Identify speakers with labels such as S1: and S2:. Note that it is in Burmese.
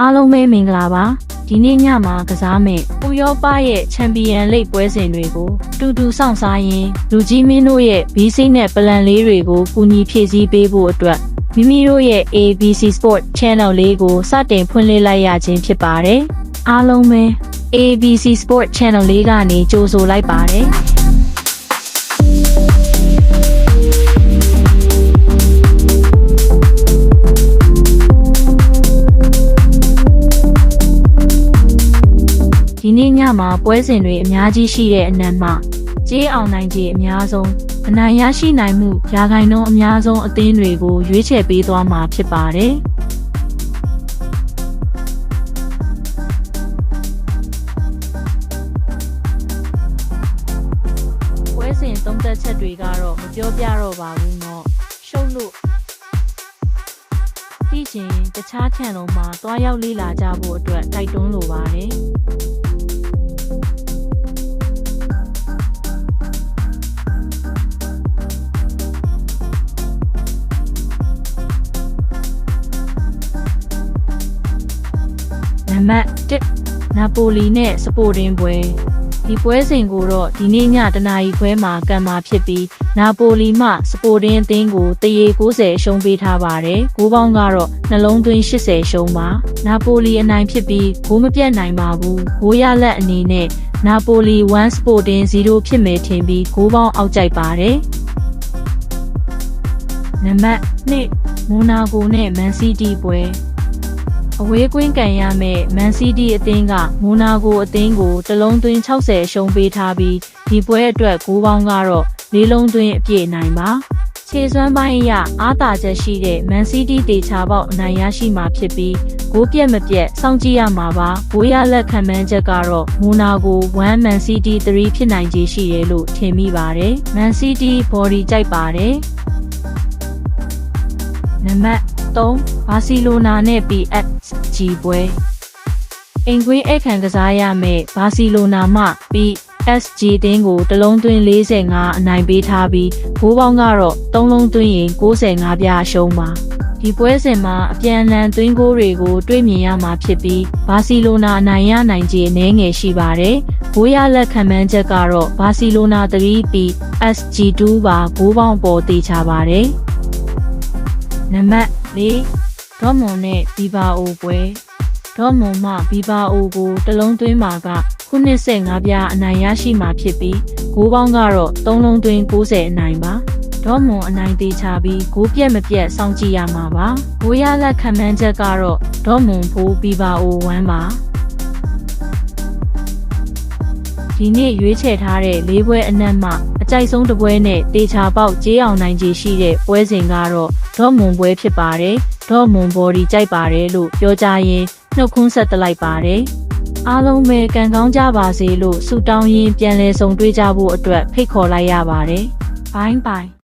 S1: အားလုံးပဲမင်္ဂလာပါဒီနေ့ညမှာကစားမယ့်ဥရောပရဲ့ချန်ပီယံလိပ်ပွဲစဉ်တွေကိုတူတူစောင့်စားရင်းလူကြီးမင်းတို့ရဲ့ဘီးစိတ်နဲ့ပလန်လေးတွေကိုကူညီဖြည့်ဆည်းပေးဖို့အတွက်မိမိတို့ရဲ့ ABC Sport Channel လေးကိုစတင်ဖွင့်လှစ်လိုက်ရခြင်းဖြစ်ပါတယ်အားလုံးပဲ ABC Sport Channel လေးကနေကြိုဆိုလိုက်ပါတယ် ဒီနေ့ညမှာပွဲစဉ်တွေအများကြီးရှိတဲ့အနက်မှာကြေးအောင်နိုင်ခြင်းအများဆုံးအနိုင်ရရှိနိုင်မှုရာဂိုင်နှုန်းအများဆုံးအသင်းတွေကိုရွေးချယ်ပေးသွားမှာဖြစ်ပါတယ်။ပွဲစဉ်သုံးသက်ချက်တွေကတော့မပြောပြတော့ပါဘူးเนาะရှုပ်လို့ပြီးချင်းတခြား channel မှာတွားရောက်လေ့လာကြဖို့အတွက်တိုက်တွန်းလိုပါတယ်။ နံပါတ်1နာပိုလီနဲ့စပိုတင်ပွဲဒီပွဲစဉ်ကိုတော့ဒီနေ့ညတနာရီခွဲမှာကံမာဖြစ်ပြီးနာပိုလီမှစပိုတင်အသင်းကိုတရေ90အရှုံးပေးထားပါတယ်။ဂိုးပေါင်းကတော့နှလုံးသွင်း80ရှုံးပါ။နာပိုလီအနိုင်ဖြစ်ပြီးဂိုးမပြတ်နိုင်ပါဘူး။ဂိုးရလက်အနေနဲ့နာပိုလီ1စပိုတင်0ဖြစ်မယ်ထင်ပြီးဂိုးပေါင်းအောက်ကျိုက်ပါတယ်။နံပါတ်2မိုနာကိုနဲ့မန်စီးတီးပွဲ အဝေးကွင်းကန်ရမဲ့မန်စီးတီးအသင်းကမိုနာကိုအသင်းကိုတလုံးသွင်း60အရှုံးပေးထားပြီးဒီပွဲအတွက်ဂိုးပေါင်းကတော့လေးလုံးသွင်းအပြည့်နိုင်ပါခြေစွမ်းပိုင်းအရအားသာချက်ရှိတဲ့မန်စီးတီးတေချာပေါက်အနိုင်ရရှိမှာဖြစ်ပြီးဂိုးပြက်မပြက်စောင့်ကြည့်ရမှာပါဂိုးရလက်ခံမှန်းချက်ကတော့မိုနာကို1မန်စီးတီး3ဖြစ်နိုင်ခြေရှိတယ်လို့ထင်မိပါတယ်မန်စီးတီးဘော်ဒီကြိုက်ပါတယ်နံပါတ် 3ဘာစီလိုနာနဲ့ PSG ပွဲအင်ကွင်းအခမ်းကစားရမယ့်ဘာစီလိုနာမှ PSG တင်းကိုတလုံးသွင်း45အနိုင်ပေးထားပြီးဘိုးပေါင်းကတော့3လုံးသွင်းရင်65ပြားရှုံးပါဒီပွဲစဉ်မှာအပြန်အလှန်သွင်းကိုတွေကို တွေ့မြင်ရမှာဖြစ်ပြီးဘာစီလိုနာအနိုင်ရနိုင်ခြေအနည်းငယ်ရှိပါတယ်။ဘိုးရလက်ခံမှန်းချက်ကတော့ဘာစီလိုနာ3ပြီး SG2 ပါဘိုးပေါင်းပေါ်တေချပါတယ်။ နံပါတ်၄ဒေါ်မွန်နဲ့ဘီဘာအိုပွဲဒေါ်မွန်မှဘီဘာအိုကိုတလုံးသွင်းမှာကခုနှစ်ဆက်၅ပြားအနိုင်ရရှိမှာဖြစ်ပြီးဂိုးပေါင်းကတော့၃လုံးသွင်း90အနိုင်ပါဒေါ်မွန်အနိုင်သေးချပြီးဂိုးပြက်မပြက်စောင့်ကြည့်ရမှာပါဂိုးရလက်ခံမှန်းချက်ကတော့ဒေါ်မွန်ဖိုးဘီဘာအို1ပါဒီနေ့ရွေးချယ်ထားတဲ့၄ပွဲအနက်မှအကြိုက်ဆုံးတစ်ပွဲနဲ့တေချာပေါက်ကြေးအောင်နိုင်ခြေရှိတဲ့ပွဲစဉ်ကတော့ ဒေါ်မွန်ပွဲဖြစ်ပါတယ်။ဒေါ်မွန်ဘော်ဒီကြိုက်ပါတယ်လို့ပြောကြရင်နှုတ်ခွန်းဆက်တလိုက်ပါတယ်။အားလုံးပဲကံကောင်းကြပါစေလို့ဆုတောင်းရင်းပြန်လည်ဆုံတွေ့ကြဖို့အတွက်ဖိတ်ခေါ်လိုက်ရပါတယ်။ဘိုင်းဘိုင်